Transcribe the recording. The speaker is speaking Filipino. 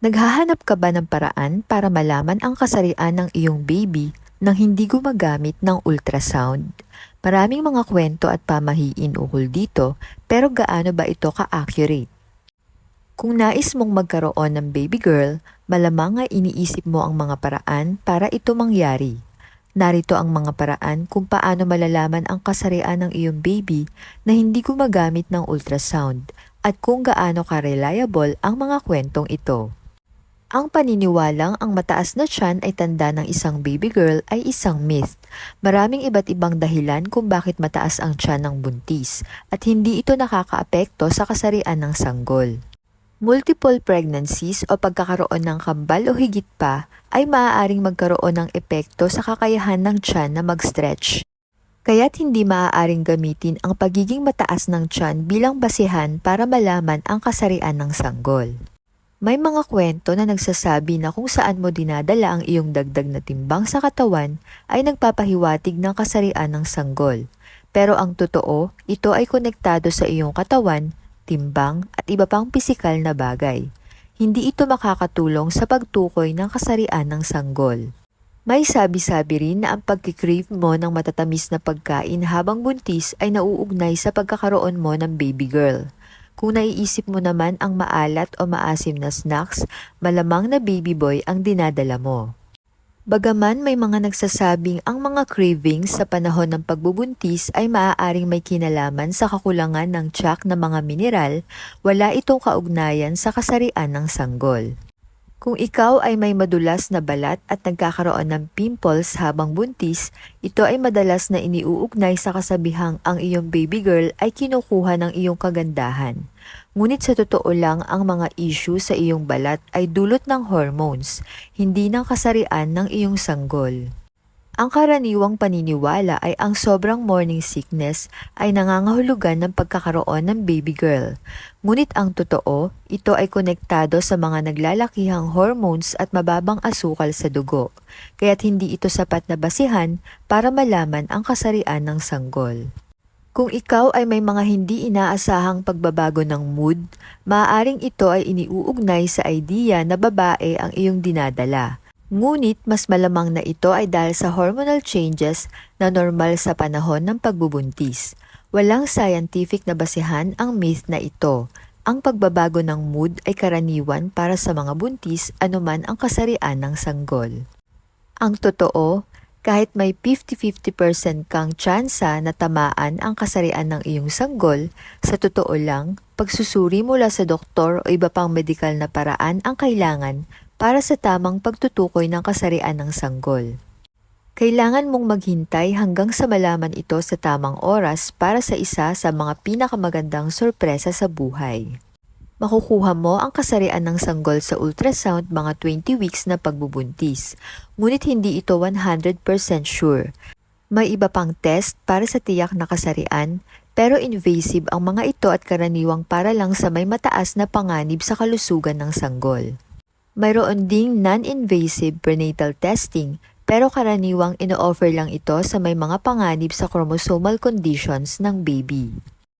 Naghahanap ka ba ng paraan para malaman ang kasarian ng iyong baby nang hindi gumagamit ng ultrasound? Maraming mga kwento at pamahiin ukol dito pero gaano ba ito ka-accurate? Kung nais mong magkaroon ng baby girl, malamang ay iniisip mo ang mga paraan para ito mangyari. Narito ang mga paraan kung paano malalaman ang kasarian ng iyong baby na hindi gumagamit ng ultrasound at kung gaano ka-reliable ang mga kwentong ito. Ang paniniwalang ang mataas na tiyan ay tanda ng isang baby girl ay isang myth. Maraming iba't ibang dahilan kung bakit mataas ang tiyan ng buntis at hindi ito nakakaapekto sa kasarian ng sanggol. Multiple pregnancies o pagkakaroon ng kambal o higit pa ay maaaring magkaroon ng epekto sa kakayahan ng tiyan na mag-stretch. Kaya't hindi maaaring gamitin ang pagiging mataas ng tiyan bilang basihan para malaman ang kasarian ng sanggol. May mga kwento na nagsasabi na kung saan mo dinadala ang iyong dagdag na timbang sa katawan ay nagpapahiwatig ng kasarian ng sanggol. Pero ang totoo, ito ay konektado sa iyong katawan, timbang at iba pang pisikal na bagay. Hindi ito makakatulong sa pagtukoy ng kasarian ng sanggol. May sabi-sabi rin na ang pagkikrave mo ng matatamis na pagkain habang buntis ay nauugnay sa pagkakaroon mo ng baby girl. Kung naiisip mo naman ang maalat o maasim na snacks, malamang na baby boy ang dinadala mo. Bagaman may mga nagsasabing ang mga cravings sa panahon ng pagbubuntis ay maaaring may kinalaman sa kakulangan ng tiyak na mga mineral, wala itong kaugnayan sa kasarian ng sanggol. Kung ikaw ay may madulas na balat at nagkakaroon ng pimples habang buntis, ito ay madalas na iniuugnay sa kasabihang ang iyong baby girl ay kinukuha ng iyong kagandahan. Ngunit sa totoo lang ang mga issue sa iyong balat ay dulot ng hormones, hindi ng kasarian ng iyong sanggol. Ang karaniwang paniniwala ay ang sobrang morning sickness ay nangangahulugan ng pagkakaroon ng baby girl. Ngunit ang totoo, ito ay konektado sa mga naglalakihang hormones at mababang asukal sa dugo, kaya't hindi ito sapat na basihan para malaman ang kasarian ng sanggol. Kung ikaw ay may mga hindi inaasahang pagbabago ng mood, maaaring ito ay iniuugnay sa idea na babae ang iyong dinadala. Ngunit mas malamang na ito ay dahil sa hormonal changes na normal sa panahon ng pagbubuntis. Walang scientific na basihan ang myth na ito. Ang pagbabago ng mood ay karaniwan para sa mga buntis anuman ang kasarian ng sanggol. Ang totoo, kahit may 50-50% kang tsansa na tamaan ang kasarian ng iyong sanggol, sa totoo lang, pagsusuri mula sa doktor o iba pang medikal na paraan ang kailangan para sa tamang pagtutukoy ng kasarian ng sanggol. Kailangan mong maghintay hanggang sa malaman ito sa tamang oras para sa isa sa mga pinakamagandang sorpresa sa buhay. Makukuha mo ang kasarian ng sanggol sa ultrasound mga 20 weeks na pagbubuntis, ngunit hindi ito 100% sure. May iba pang test para sa tiyak na kasarian, pero invasive ang mga ito at karaniwang para lang sa may mataas na panganib sa kalusugan ng sanggol. Mayroon ding non-invasive prenatal testing pero karaniwang ino-offer lang ito sa may mga panganib sa chromosomal conditions ng baby.